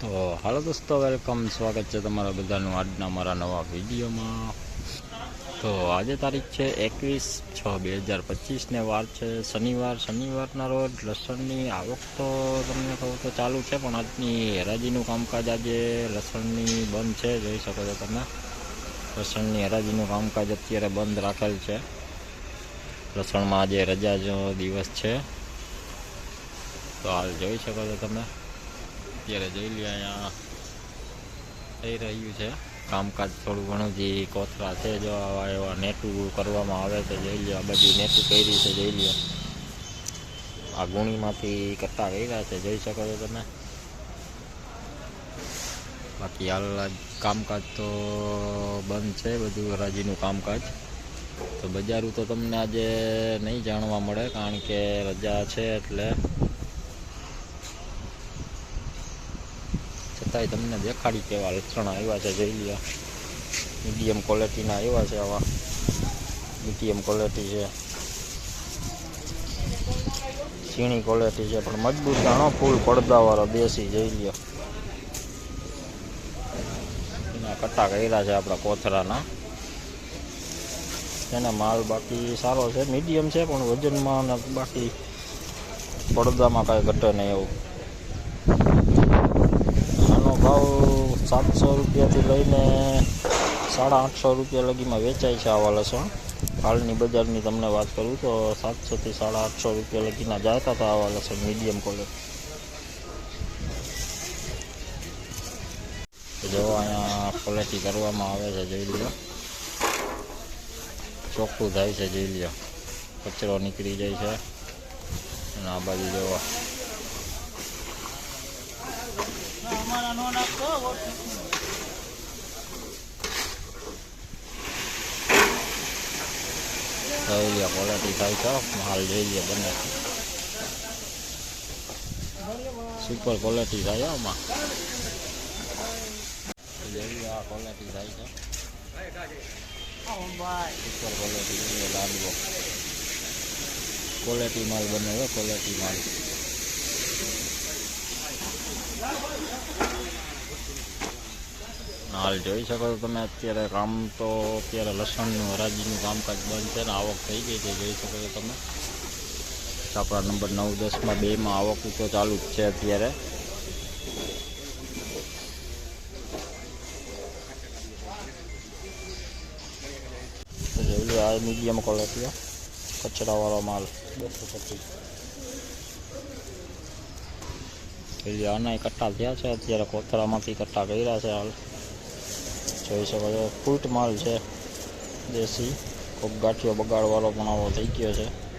તો હાલો દોસ્તો વેલકમ સ્વાગત છે તમારા બધાનું આજના મારા નવા વિડીયોમાં. તો આજે તારીખ છે એકવીસ છ બે હજાર પચીસને વાર છે શનિવાર. શનિવારના રોજ લસણની આવક તો તમને કહું તો ચાલુ છે, પણ આજની હરાજીનું કામકાજ આજે લસણની બંધ છે, જોઈ શકો છો તમે. લસણની હરાજીનું કામકાજ અત્યારે બંધ રાખેલ છે. લસણમાં આજે રજાનો દિવસ છે. તો હાલ જોઈ શકો છો તમે. અત્યારે જોઈ લે અહીંયા થઈ રહ્યું છે. કામકાજ થોડું ઘણું જે કોથળા છે, જો આવા એવા નેટું કરવામાં આવે છે જઈ લ્યો, આ બાજુ નેટું કરી છે, જઈ લ્યો. આ ગુણીમાંથી કરતા રહ્યા છે, જોઈ શકો છો તમે. બાકી હાલ કામકાજ તો બંધ છે, બધું હરાજીનું કામકાજ. તો બજારું તો તમને આજે નહીં જાણવા મળે, કારણ કે રજા છે એટલે છતાંય તમને દેખાડી કેવા લક્ષણ આવ્યા છે જોઈ લ્યો મીડિયમ ક્વોલિટીના આવ્યા છે આવા. મીડિયમ ક્વોલિટી છે. ઝીણી ક્વોલિટી છે, પણ મજબૂત જાણો ફૂલ પડદાવાળો દેશી જોઈ લ્યો એના કટ્ટા કર્યા છે આપણા કોથરાના એના માલ બાકી સારો છે. મીડિયમ છે, પણ વજનમાં અને બાકી પડદામાં કાંઈ ઘટે નહીં એવું. આનો ભાવ સાતસો રૂપિયાથી લઈને સાડા આઠસો રૂપિયા લગીમાં વેચાય છે આવા લસણ. હાલની બજારની તમને વાત કરું તો સાતસોથી સાડા આઠસો રૂપિયા લગીના જાતા હતા આવા લસણ મીડિયમ ક્વોલિટી જો અહીંયા ક્વોલિટી કરવામાં આવે છે જોઈ લ્યો. ચોખ્ખું થાય છે જોઈ લ્યો. કચરો નીકળી જાય છે. અને આ બાજુ જોવા. જોઈ લ્યો ક્વોલિટી થાય છે માલ જોઈ લ્યો બને સુપર ક્વોલિટી થાય આમાં. જોઈ આ ક્વોલિટી થાય છે સુપર ક્વોલિટી લાડવો ક્વોલિટી માલ બને ક્વોલિટી માલ. હાલ જોઈ શકો છો તમે, અત્યારે કામ તો, અત્યારે લસણનું, હરાજીનું કામકાજ બંધ છે ને, આવક થઈ ગઈ છે, જોઈ શકો છો તમે. આપણા નંબર નવ, દસમાં, બેમાં આવક તો ચાલુ જ છે અત્યારે. આ મીડિયમ ક્વોલિટી કચરાવાળો માલ. બસો પચીસ એટલે આના કટ્ટા થયા છે, અત્યારે કોથળામાંથી કટ્ટા કર્યા છે હાલ. જોઈ શકો છો ફૂટ માલ છે, દેશી. કોક ગાંઠિયો બગાડવાળો પણ આવો થઈ ગયો છે.